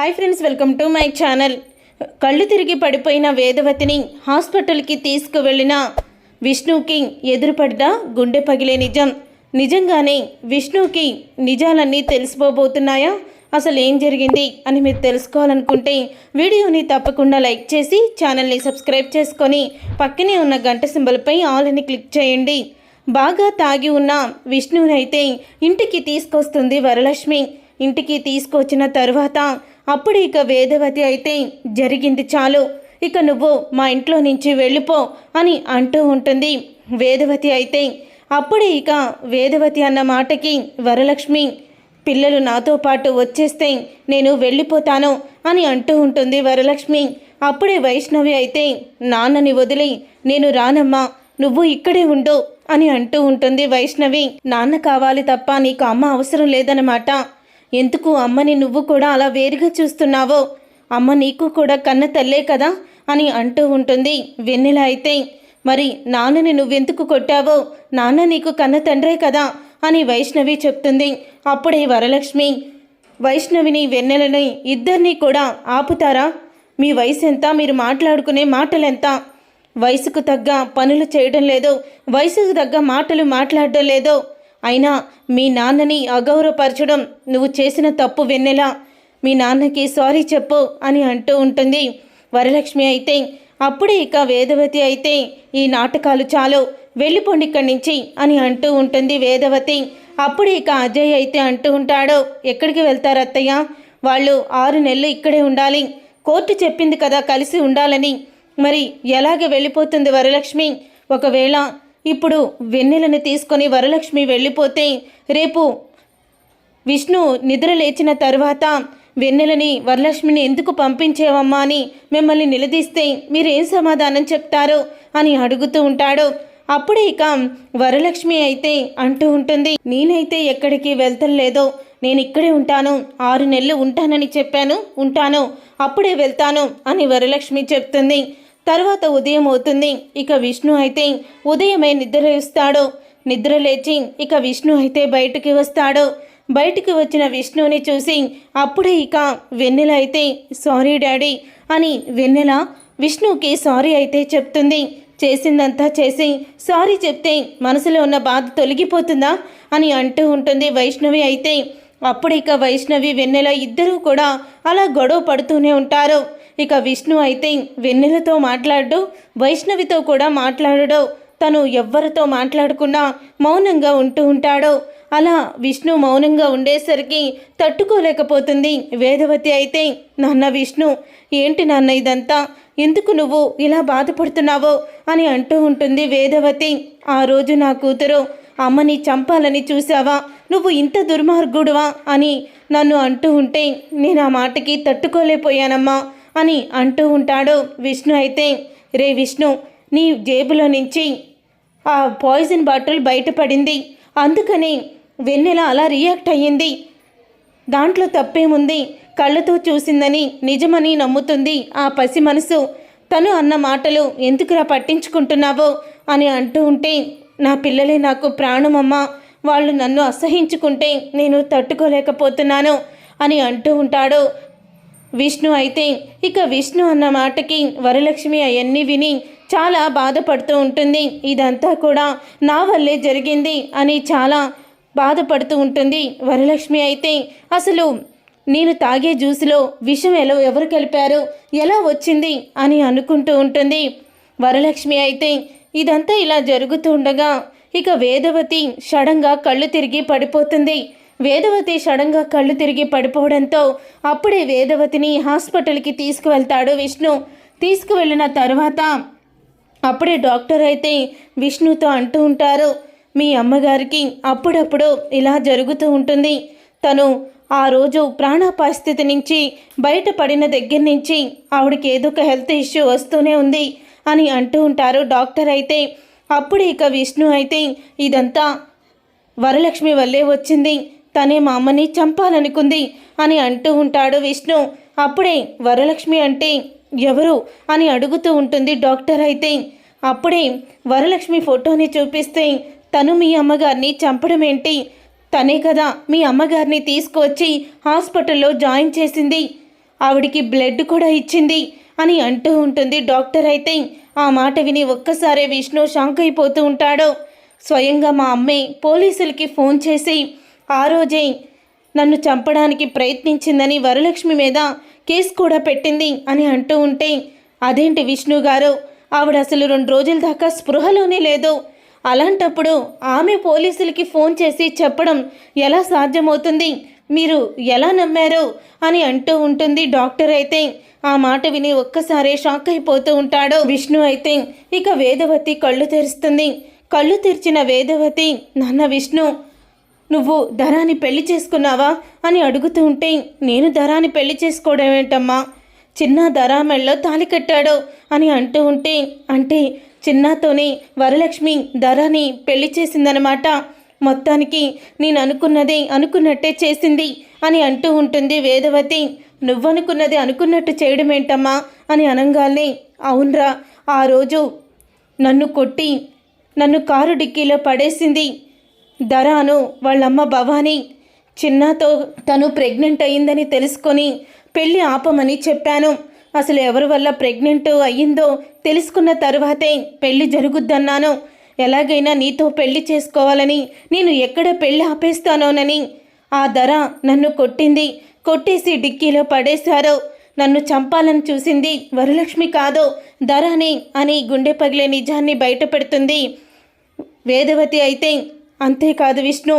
Hi friends welcome to my channel. కళ్ళు తిరిగి పడిపోయిన వేదవతిని హాస్పిటల్కి తీసుకువెళ్ళిన విష్ణుకి ఎదురుపడ్డ గుండె పగిలే నిజం. నిజంగానే విష్ణుకి నిజాలన్నీ తెలిసిపోబోతున్నాయా? అసలు ఏం జరిగింది అని మీరు తెలుసుకోవాలనుకుంటే వీడియోని తప్పకుండా లైక్ చేసి ఛానల్ని సబ్స్క్రైబ్ చేసుకొని పక్కనే ఉన్న గంట సింబల్పై ఆల్ అని క్లిక్ చేయండి. బాగా తాగి ఉన్న విష్ణునైతే ఇంటికి తీసుకొస్తుంది వరలక్ష్మి. ఇంటికి తీసుకొచ్చిన తర్వాత అప్పుడు ఇక వేదవతి అయితే జరిగింది చాలు. ఇక నువ్వు మా ఇంట్లో నుంచి వెళ్ళిపో అని అంటూ ఉంటుంది. వేదవతి అయితే అప్పుడే ఇక వేదవతి అన్న మాటకి వరలక్ష్మి పిల్లలు నాతో పాటు వచ్చేస్తే నేను వెళ్ళిపోతాను అని అంటూ ఉంటుంది వరలక్ష్మి. అప్పుడే వైష్ణవి అయితే నాన్నని వదిలి నేను రానమ్మా నువ్వు ఇక్కడే ఉండు అని అంటూ ఉంటుంది వైష్ణవి. నాన్న కావాలి తప్ప నీకు అమ్మ అవసరం లేదన్నమాట. ఎందుకు అమ్మని నువ్వు కూడా అలా వేరుగా చూస్తున్నావో? అమ్మ నీకు కూడా కన్న తల్లే కదా? అని అంటూ ఉంటుంది వెన్నెల అయితే. మరి నాన్నని నువ్వెందుకు కొట్టావో? నాన్న నీకు కన్న తండ్రే కదా? అని వైష్ణవి చెప్తుంది. అప్పుడే వరలక్ష్మి వైష్ణవిని వెన్నెలని ఇద్దరినీ కూడా ఆపుతారా? మీ వయసు ఎంత మీరు మాట్లాడుకునే మాటలెంత? వయసుకు తగ్గ పనులు చేయడం లేదో. వయసుకు తగ్గ మాటలు మాట్లాడడం లేదో. అయినా మీ నాన్నని అగౌరవపరచడం నువ్వు చేసిన తప్పు వెన్నెలా? మీ నాన్నకి సారీ చెప్పు అని అంటూ ఉంటుంది. వరలక్ష్మి అయితే అప్పుడే ఇక వేదవతి అయితే ఈ నాటకాలు చాలు వెళ్ళిపోండి ఇక్కడి నుంచి అని అంటూ ఉంటుంది వేదవతి. అప్పుడే ఇక అజయ్ అయితే అంటూ ఉంటాడు. ఎక్కడికి వెళ్తారు అత్తయ్య? వాళ్ళు ఆరు నెలలు ఇక్కడే ఉండాలి. కోర్టు చెప్పింది కదా కలిసి ఉండాలని. మరి ఎలాగ వెళ్ళిపోతుంది వరలక్ష్మి? ఒకవేళ ఇప్పుడు వెన్నెలను తీసుకొని వరలక్ష్మి వెళ్ళిపోతే రేపు విష్ణు నిద్ర లేచిన తరువాత వెన్నెలని వరలక్ష్మిని ఎందుకు పంపించేవమ్మా అని మిమ్మల్ని నిలదీస్తే మీరేం సమాధానం చెప్తారు అని అడుగుతూ ఉంటాడు. అప్పుడే ఇక వరలక్ష్మి అయితే అంటూ ఉంటుంది నేనైతే ఎక్కడికి వెళ్తలేదో. నేను ఇక్కడే ఉంటాను. ఆరు నెలలు ఉంటానని చెప్పాను. ఉంటాను. అప్పుడే వెళ్తాను అని వరలక్ష్మి చెప్తుంది. తర్వాత ఉదయం అవుతుంది. ఇక విష్ణు అయితే ఉదయమే నిద్ర నిద్రలేచి నిద్ర లేచి ఇక విష్ణు అయితే బయటికి వస్తాడు. బయటికి వచ్చిన విష్ణుని చూసి అప్పుడే ఇక వెన్నెల అయితే సారీ డాడీ అని వెన్నెల విష్ణుకి సారీ అయితే చెప్తుంది. చేసిందంతా చేసి సారీ చెప్తే మనసులో ఉన్న బాధ తొలగిపోతుందా అని అంటూ ఉంటుంది వైష్ణవి అయితే. అప్పుడు ఇక వైష్ణవి వెన్నెల ఇద్దరూ కూడా అలా గొడవ పడుతూనే ఉంటారు. ఇక విష్ణు అయితే వెన్నెలతో మాట్లాడు వైష్ణవితో కూడా మాట్లాడడు. తను ఎవ్వరితో మాట్లాడకుండా మౌనంగా ఉంటూ ఉంటాడు. అలా విష్ణు మౌనంగా ఉండేసరికి తట్టుకోలేకపోతుంది వేదవతి అయితే. నాన్న విష్ణు ఏంటి నాన్న ఇదంతా? ఎందుకు నువ్వు ఇలా బాధపడుతున్నావో అని అంటూ ఉంటుంది వేదవతి. ఆ రోజు నా కూతురు అమ్మని చంపాలని చూసావా నువ్వు ఇంత దుర్మార్గుడువా? అని నన్ను అంటూ ఉంటే నేను ఆ మాటకి తట్టుకోలేకపోయానమ్మా. అని అంటూ ఉంటాడు విష్ణు అయితే రే విష్ణు నీ జేబులో నుంచి ఆ పాయిజన్ బాటిల్ బయటపడింది. అందుకని వెన్నెల అలా రియాక్ట్ అయ్యింది. దాంట్లో తప్పేముంది? కళ్ళతో చూసిందని నిజమని నమ్ముతుంది ఆ పసి మనసు. తను అన్న మాటలు ఎందుకురా పట్టించుకుంటున్నావో? అని అంటూ ఉంటే నా పిల్లలే నాకు ప్రాణమమ్మ. వాళ్ళు నన్ను అసహించుకుంటే నేను తట్టుకోలేకపోతున్నాను అని అంటూ ఉంటాడు విష్ణు అయితే ఇక విష్ణు అన్న మాటకి వరలక్ష్మి అవన్నీ విని చాలా బాధపడుతూ ఉంటుంది. ఇదంతా కూడా నా వల్లే జరిగింది అని చాలా బాధపడుతూ ఉంటుంది. వరలక్ష్మి అయితే అసలు నేను తాగే జ్యూస్లో విషం ఎలా ఎవరు కలిపారు ఎలా వచ్చింది అని అనుకుంటూ ఉంటుంది. వరలక్ష్మి అయితే ఇదంతా ఇలా జరుగుతూ ఉండగా ఇక వేదవతి సడన్గా కళ్ళు తిరిగి పడిపోతుంది. వేదవతి సడన్గా కళ్ళు తిరిగి పడిపోవడంతో అప్పుడే వేదవతిని హాస్పిటల్కి తీసుకువెళ్తాడు విష్ణు. తీసుకువెళ్ళిన తర్వాత అప్పుడే డాక్టర్ అయితే విష్ణుతో అంటూ ఉంటారు మీ అమ్మగారికి అప్పుడప్పుడు ఇలా జరుగుతూ ఉంటుంది. తను ఆ రోజు ప్రాణాపాయ స్థితి నుంచి బయటపడిన దగ్గర నుంచి ఆవిడకి ఏదో ఒక హెల్త్ ఇష్యూ వస్తూనే ఉంది అని అంటూ ఉంటారు డాక్టర్ అయితే. అప్పుడు ఇక విష్ణు అయితే ఇదంతా వరలక్ష్మి వల్లే వచ్చింది. తనే మా అమ్మని చంపాలనుకుంది అని అంటూ ఉంటాడు విష్ణు. అప్పుడే వరలక్ష్మి అంటే ఎవరు అని అడుగుతూ ఉంటుంది డాక్టర్ అయితే. అప్పుడే వరలక్ష్మి ఫోటోని చూపిస్తే తను మీ అమ్మగారిని చంపడం ఏంటి? తనే కదా మీ అమ్మగారిని తీసుకువచ్చి హాస్పిటల్లో జాయిన్ చేసింది. ఆవిడికి బ్లడ్ కూడా ఇచ్చింది అని అంటూ ఉంటుంది డాక్టర్ అయితే. ఆ మాట విని ఒక్కసారే విష్ణు షాంక్ అయిపోతూ ఉంటాడు. స్వయంగా మా అమ్మే పోలీసులకి ఫోన్ చేసి ఆ రోజే నన్ను చంపడానికి ప్రయత్నించిందని వరలక్ష్మి మీద కేసు కూడా పెట్టింది అని అంటూ ఉంటే అదేంటి విష్ణు గారు? ఆవిడ అసలు రెండు రోజుల దాకా స్పృహలోనే లేదు. అలాంటప్పుడు ఆమె పోలీసులకి ఫోన్ చేసి చెప్పడం ఎలా సాధ్యమవుతుంది? మీరు ఎలా నమ్మారు? అని అంటూ ఉంటుంది డాక్టర్ అయితే. ఆ మాట విని ఒక్కసారే షాక్ అయిపోతూ ఉంటాడు విష్ణు అయితే. ఇక వేదవతి కళ్ళు తెరుస్తుంది. కళ్ళు తెరిచిన వేదవతి నాన్న విష్ణు నువ్వు ధరాని పెళ్ళి చేసుకున్నావా అని అడుగుతూ ఉంటే నేను ధరాని పెళ్ళి చేసుకోవడమేంటమ్మా చిన్న ధరా మెళ్ళలో తాలి కట్టాడు అని అంటూ ఉంటే అంటే చిన్నతోనే వరలక్ష్మి ధరాని పెళ్ళి చేసిందనమాట. మొత్తానికి నేను అనుకున్నదే అనుకున్నట్టే చేసింది అని అంటూ ఉంటుంది వేదవతి. నువ్వనుకున్నది అనుకున్నట్టు చేయడం ఏంటమ్మా అని అనంగానే అవునరా ఆ రోజు నన్ను కొట్టి నన్ను కారు డిక్కీలో పడేసింది. ధరాను వాళ్ళమ్మ భవానీ చిన్నతో తను ప్రెగ్నెంట్ అయ్యిందని తెలుసుకొని పెళ్ళి ఆపమని చెప్పాను. అసలు ఎవరి వల్ల ప్రెగ్నెంట్ అయ్యిందో తెలుసుకున్న తర్వాతే పెళ్ళి జరుగుద్దన్నాను. ఎలాగైనా నీతో పెళ్ళి చేసుకోవాలని నేను ఎక్కడ పెళ్ళి ఆపేస్తానోనని. ఆ ధర నన్ను కొట్టింది. కొట్టేసి డిక్కీలో పడేశారు. నన్ను చంపాలని చూసింది వరలక్ష్మి కాదు ధరని అని గుండె పగిలే నిజాన్ని బయటపెడుతుంది. వేదవతి అయితే అంతేకాదు విష్ణు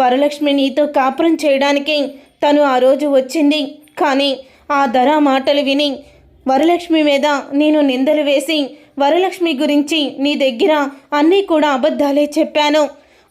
వరలక్ష్మి నీతో కాపురం చేయడానికి తను ఆ రోజు వచ్చింది. కానీ ఆ ధర మాటలు విని వరలక్ష్మి మీద నేను నిందలు వేసి వరలక్ష్మి గురించి నీ దగ్గర అన్నీ కూడా అబద్ధాలే చెప్పాను.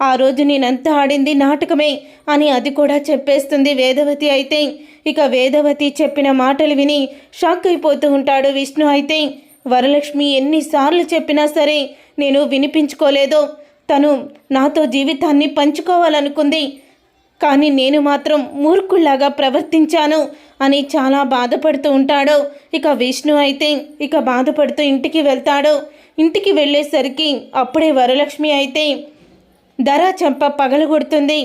ఆ రోజు నేనంతా ఆడింది నాటకమే అని అది కూడా చెప్పేస్తుంది వేదవతి అయితే. ఇక వేదవతి చెప్పిన మాటలు విని షాక్ అయిపోతూ ఉంటాడు విష్ణు అయితే. వరలక్ష్మి ఎన్నిసార్లు చెప్పినా సరే నేను వినిపించుకోలేదు. తను నాతో జీవితాన్ని పంచుకోవాలనుకుంది. కానీ నేను మాత్రం మూర్ఖుల్లాగా ప్రవర్తించాను అని చాలా బాధపడుతూ ఉంటాడు. ఇక విష్ణు అయితే ఇక బాధపడుతూ ఇంటికి వెళ్తాడు. ఇంటికి వెళ్ళేసరికి అప్పుడే వరలక్ష్మి అయితే ధర చెంప పగలగొడుతుంది.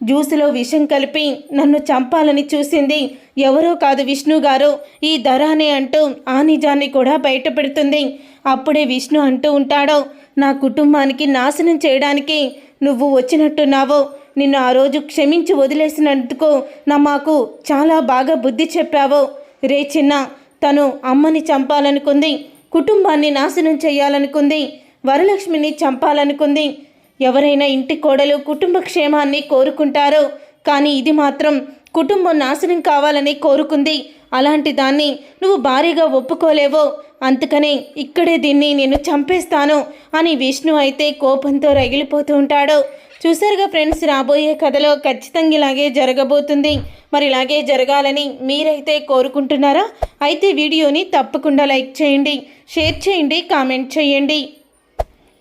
జ్యూసులో విషం కలిపి నన్ను చంపాలని చూసింది ఎవరో కాదు విష్ణు గారు. ఈ ధరానే అంటూ ఆ నిజాన్ని కూడా బయటపెడుతుంది. అప్పుడే విష్ణు అంటూ ఉంటాడో నా కుటుంబానికి నాశనం చేయడానికి నువ్వు వచ్చినట్టున్నావో. నిన్ను ఆ రోజు క్షమించి వదిలేసినందుకు నా మాకు చాలా బాగా బుద్ధి చెప్పావో. రే చిన్న తను అమ్మని చంపాలనుకుంది కుటుంబాన్ని నాశనం చేయాలనుకుంది వరలక్ష్మిని చంపాలనుకుంది ఎవరైనా ఇంటి కోడలు కుటుంబ క్షేమాన్ని కోరుకుంటారో కానీ ఇది మాత్రం కుటుంబం నాశనం కావాలని కోరుకుంది. అలాంటి దాన్ని నువ్వు భారీగా ఒప్పుకోలేవో అందుకనే ఇక్కడే దీన్ని నేను చంపేస్తాను అని విష్ణు అయితే కోపంతో రగిలిపోతూ ఉంటాడు. చూసారుగా ఫ్రెండ్స్ రాబోయే కథలో ఖచ్చితంగా ఇలాగే జరగబోతుంది. మరి ఇలాగే జరగాలని మీరైతే కోరుకుంటున్నారా? అయితే వీడియోని తప్పకుండా లైక్ చేయండి షేర్ చేయండి కామెంట్ చేయండి.